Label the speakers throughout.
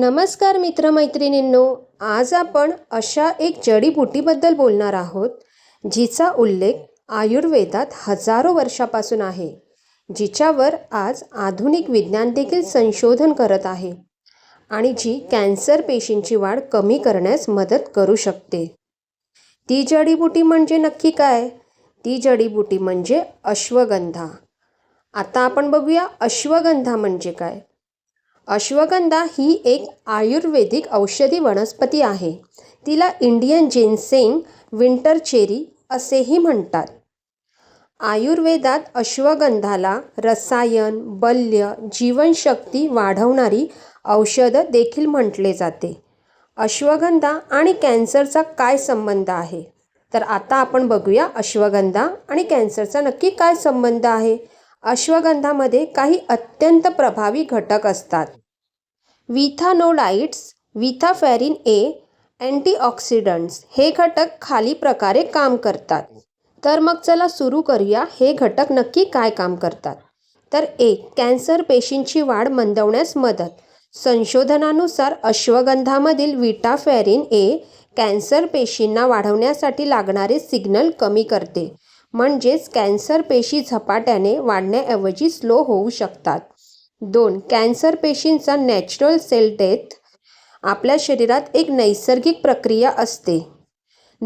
Speaker 1: नमस्कार मित्रमैत्रिणींनो आज आपण अशा एक जडीबुटीबद्दल बोलणार आहोत जिचा उल्लेख आयुर्वेदात हजारो वर्षापासून आहे जिच्यावर आज आधुनिक विज्ञान देखील संशोधन करत आहे आणि जी कॅन्सर पेशींची वाढ कमी करण्यास मदत करू शकते. ती जडीबुटी म्हणजे नक्की काय? ती जडीबुटी म्हणजे अश्वगंधा. आता आपण बघूया अश्वगंधा म्हणजे काय. अश्वगंधा ही एक आयुर्वेदिक औषधी वनस्पती आहे. तिला इंडियन जिनसेंग विंटर चेरी असेही म्हणतात. आयुर्वेदात अश्वगंधाला रसायन बल्य जीवनशक्ती वाढवणारी औषधं देखील म्हटले जाते. अश्वगंधा आणि कॅन्सरचा काय संबंध आहे? तर आता आपण बघूया अश्वगंधा आणि कॅन्सरचा नक्की काय संबंध आहे? अश्वगंधामध्ये काही अत्यंत प्रभावी घटक असतात. विथानोलाइट्स विथाफॅरिन ए अँटीऑक्सिडंट्स हे घटक खाली प्रकारे काम करतात. तर मग चला सुरू करूया हे घटक नक्की काय काम करतात. तर एक कॅन्सर पेशींची वाढ मंदवण्यास मदत. संशोधनानुसार अश्वगंधामधील विटाफॅरिन ए कॅन्सर पेशींना वाढवण्यासाठी लागणारे सिग्नल कमी करते. म्हणजेच कॅन्सर पेशी झपाट्याने वाढण्याऐवजी स्लो होऊ शकतात. दोन कॅन्सर पेशींचा नॅचरल सेल डेथ. आपल्या शरीरात एक नैसर्गिक प्रक्रिया असते.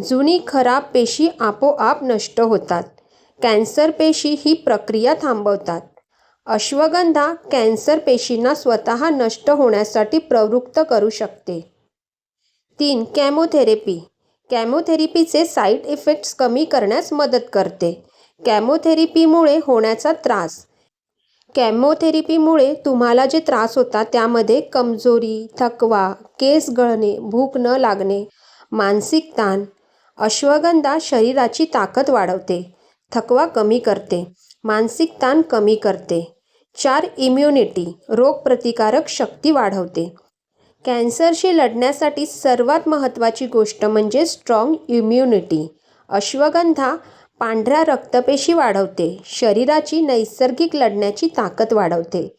Speaker 1: जुनी खराब पेशी आपोआप नष्ट होतात. कॅन्सर पेशी ही प्रक्रिया थांबवतात. अश्वगंधा कॅन्सर पेशींना स्वतः नष्ट होण्यासाठी प्रवृत्त करू शकते. तीन कॅमोथेरपी. कॅमोथेरपीचे साईड इफेक्ट्स कमी करण्यास मदत करते. कॅमोथेरपीमुळे होण्याचा त्रास. कॅमोथेरपीमुळे तुम्हाला जे त्रास होतात त्यामध्ये कमजोरी थकवा केस गळणे भूक न लागणे मानसिक ताण अश्वगंधा शरीराची ताकद वाढवते. थकवा कमी करते. मानसिक ताण कमी करते. चार इम्युनिटी रोगप्रतिकारक शक्ती वाढवते. कॅन्सरशी लढण्यासाठी सर्वात महत्त्वाची गोष्ट म्हणजे स्ट्रॉंग इम्युनिटी अश्वगंधा पांढऱ्या रक्तपेशी वाढवते. शरीराची नैसर्गिक लढण्याची ताकद वाढवते.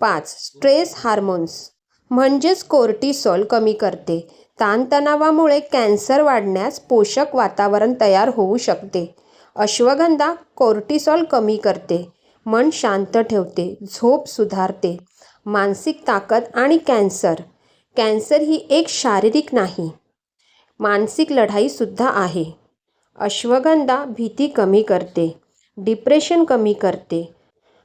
Speaker 1: पाच स्ट्रेस हार्मोन्स म्हणजेच कोर्टिसॉल कमी करते. ताणतणावामुळे कॅन्सर वाढण्यास पोषक वातावरण तयार होऊ शकते. अश्वगंधा कोर्टिसॉल कमी करते. मन शांत ठेवते. झोप सुधारते. मानसिक ताकद आणि कॅन्सर कॅन्सर ही एक शारीरिक नाही मानसिक लढाईसुद्धा आहे. अश्वगंधा भीती कमी करते डिप्रेशन कमी करते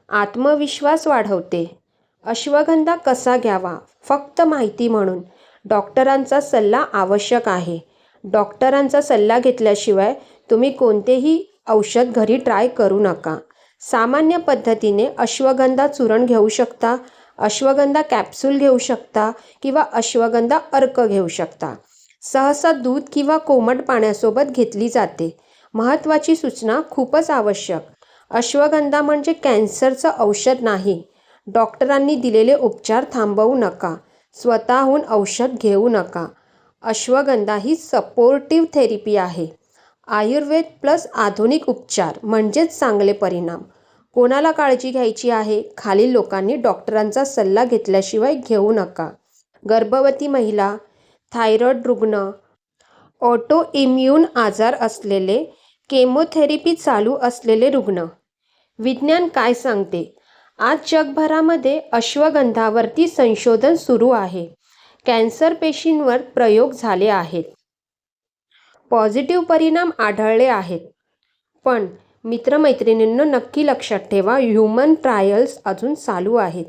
Speaker 1: आत्मविश्वास वाढवते. अश्वगंधा कसा घ्यावा? फक्त माहिती म्हणून. डॉक्टरांचा सल्ला आवश्यक आहे. डॉक्टरांचा सल्ला घेतल्याशिवाय तुम्ही कोणतेही औषध घरी ट्राय करू नका. सामान्य पद्धतीने अश्वगंधा चूर्ण घेऊ शकता अश्वगंधा कॅप्सूल घेऊ शकता किंवा अश्वगंधा अर्क घेऊ शकता. सहसा दूध किंवा कोमट पाण्यासोबत घेतली जाते. महत्त्वाची सूचना खूपच आवश्यक. अश्वगंधा म्हणजे कॅन्सरचं औषध नाही. डॉक्टरांनी दिलेले उपचार थांबवू नका. स्वतःहून औषध घेऊ नका. अश्वगंधा ही सपोर्टिव्ह थेरपी आहे. आयुर्वेद प्लस आधुनिक उपचार म्हणजेच चांगले परिणाम. कोणाला काळजी घ्यायची आहे? खालील लोकांनी डॉक्टरांचा सल्ला घेतल्याशिवाय घेऊ नका. गर्भवती महिला थायरॉईड रुग्ण ऑटो इम्यून आजार असलेले केमोथेरपी चालू असलेले रुग्ण. विज्ञान काय सांगते? आज जगभरामध्ये अश्वगंधावरती संशोधन सुरू आहे. कॅन्सर पेशींवर प्रयोग झाले आहेत. पॉझिटिव्ह परिणाम आढळले आहेत. पण मित्रमैत्रिणींनो नक्की लक्षात ठेवा ह्युमन ट्रायल्स अजून चालू आहेत.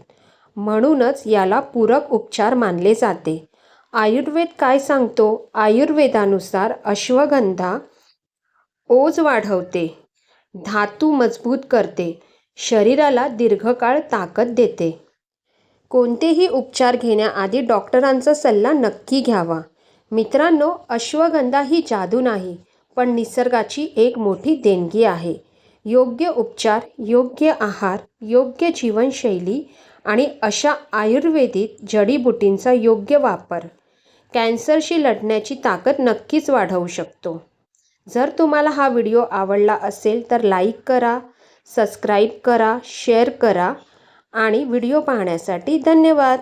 Speaker 1: म्हणूनच याला पूरक उपचार मानले जाते. आयुर्वेद काय सांगतो? आयुर्वेदानुसार अश्वगंधा ओज वाढवते धातू मजबूत करते शरीराला दीर्घकाळ ताकद देते. कोणतेही उपचार घेण्याआधी डॉक्टरांचा सल्ला नक्की घ्यावा. मित्रांनो अश्वगंधा ही जादू नाही पण निसर्गाची एक मोठी देणगी आहे. योग्य उपचार योग्य आहार योग्य जीवनशैली आणि अशा आयुर्वेदिक जडीबुटींचा योग्य वापर कॅन्सरशी लढण्याची ताकद नक्कीच वाढवू शकतो. जर तुम्हाला हा व्हिडिओ आवडला असेल तर लाईक करा सबस्क्राईब करा शेअर करा आणि व्हिडिओ पाहण्यासाठी धन्यवाद.